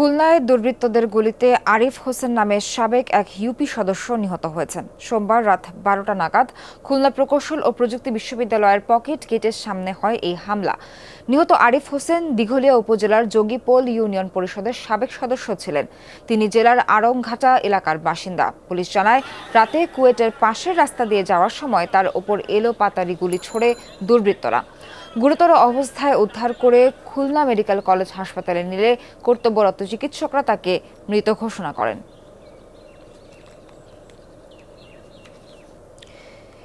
খুলনায় দুর্বৃত্তদের গুলিতে আরিফ হোসেন নামের সাবেক এক ইউপি সদস্য নিহত হয়েছেন। সোমবার রাত বারোটা নাগাদ খুলনা প্রকৌশল ও প্রযুক্তি বিশ্ববিদ্যালয়ের পকেট গেটের সামনে হয় এই হামলা। নিহত আরিফ হোসেন দিঘলিয়া উপজেলার যোগীপোল ইউনিয়ন পরিষদের সাবেক সদস্য ছিলেন। তিনি জেলার আড়ংঘাটা এলাকার বাসিন্দা। পুলিশ জানায়, রাতে কুয়েটের পাশের রাস্তা দিয়ে যাওয়ার সময় তার ওপর এলো পাতারি গুলি ছোড়ে দুর্বৃত্তরা। গুরুতর অবস্থায় উদ্ধার করে খুলনা মেডিকেল কলেজ হাসপাতালে নিলে কর্তব্যরত চিকিৎসকরা তাকে মৃত ঘোষণা করেন।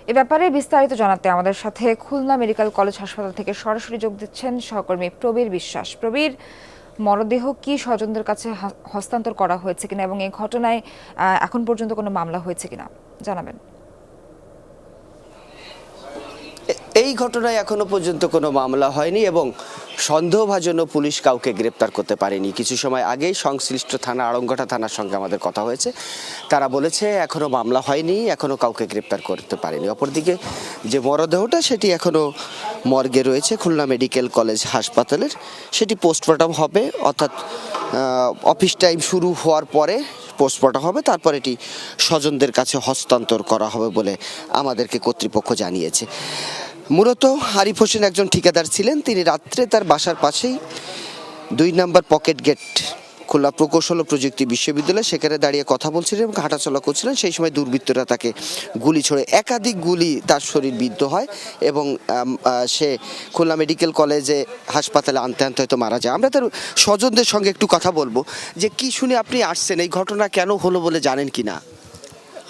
এ ব্যাপারে বিস্তারিত জানাতে আমাদের সাথে খুলনা মেডিকেল কলেজ হাসপাতাল থেকে সরাসরি যোগ দিচ্ছেন সহকর্মী প্রবীর বিশ্বাস। প্রবীর, মরদেহ কি স্বজনদের কাছে হস্তান্তর করা হয়েছে কিনা এবং এই ঘটনায় এখন পর্যন্ত কোনো মামলা হয়েছে কিনা? জানাবেন এ- এই ঘটনায় এখনও পর্যন্ত কোনো মামলা হয়নি এবং সন্দেহভাজনও পুলিশ কাউকে গ্রেপ্তার করতে পারেনি। কিছু সময় আগেই সংশ্লিষ্ট থানা আড়ংঘাটা থানার সঙ্গে আমাদের কথা হয়েছে। তারা বলেছে, এখনও মামলা হয়নি, এখনও কাউকে গ্রেপ্তার করতে পারেনি। অপরদিকে যে মরদেহটা, সেটি এখনও মর্গে রয়েছে খুলনা মেডিকেল কলেজ হাসপাতালের। সেটি পোস্টমর্টম হবে, অর্থাৎ অফিস টাইম শুরু হওয়ার পরে পোস্টমর্টম হবে। তারপর এটি স্বজনদের কাছে হস্তান্তর করা হবে বলে আমাদেরকে কর্তৃপক্ষ জানিয়েছে। মূলত হারিফ হোসেন একজন ঠিকাদার ছিলেন। তিনি রাত্রে তার বাসার পাশেই দুই নাম্বার পকেট গেট খোলা প্রকৌশল ও প্রযুক্তি বিশ্ববিদ্যালয়, সেখানে দাঁড়িয়ে কথা বলছিলেন এবং হাঁটাচলা করছিলেন। সেই সময় দুর্বৃত্তরা তাকে গুলি ছোড়ে, একাধিক গুলি তার শরীর বিদ্ধ হয় এবং সে খুলনা মেডিকেল কলেজে হাসপাতালে আনতে আনতে হয়তো মারা যায়। আমরা তার স্বজনদের সঙ্গে একটু কথা বলব যে, কি শুনে আপনি আসছেন? এই ঘটনা কেন হলো বলে জানেন কি না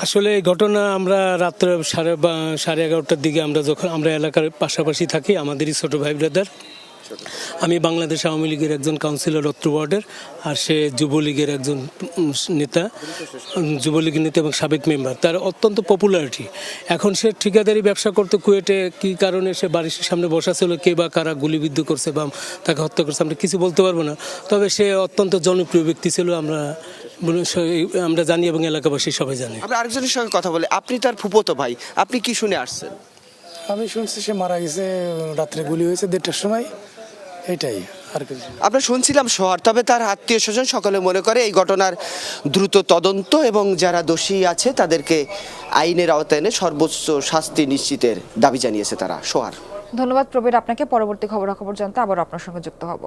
আসলে এই ঘটনা আমরা রাত্রে সাড়ে সাড়ে এগারোটার দিকে আমরা যখন আমরা এলাকার পাশাপাশি থাকি আমাদেরই ছোট ভাই ব্রাদার আমি বাংলাদেশ আওয়ামী লীগের একজন কাউন্সিলর অত্র ওয়ার্ডের আর সে যুবলীগের একজন নেতা উম, যুবলীগের নেতা এবং সাবেক মেম্বার তার অত্যন্ত পপুলারিটি এখন সে ঠিকাদারি ব্যবসা করতে কুয়েটে কি কারণে সে বাড়ির সামনে বসা ছিল কে বা কারা গুলিবিদ্ধ করছে বা তাকে হত্যা করছে আমরা কিছু বলতে পারব না। তবে সে অত্যন্ত জনপ্রিয় ব্যক্তি ছিল আমরা আমরা জানি এবং এলাকাবাসী সবাই জানে। আমরা আরেকজনের সঙ্গে কথা বলি। আপনি তার ফুপতো ভাই আপনি কি শুনে আসছেন? আমি শুনছি সে মারা গেছে রাত্রে গুলি হয়েছে দেড়টার সময়। এটাই আর কিছু আমরা শুনছিলাম শহর তবে তার আত্মীয় স্বজন সকলে মনে করে এই ঘটনার দ্রুত তদন্ত এবং যারা দোষী আছে তাদেরকে আইনের আওতায় এনে সর্বোচ্চ শাস্তি নিশ্চিতের দাবি জানিয়েছে তারা। সোহার। ধন্যবাদ প্রবীর আপনাকে পরবর্তী খবরাখবর জানতে আবার আপনার সঙ্গে যুক্ত হব।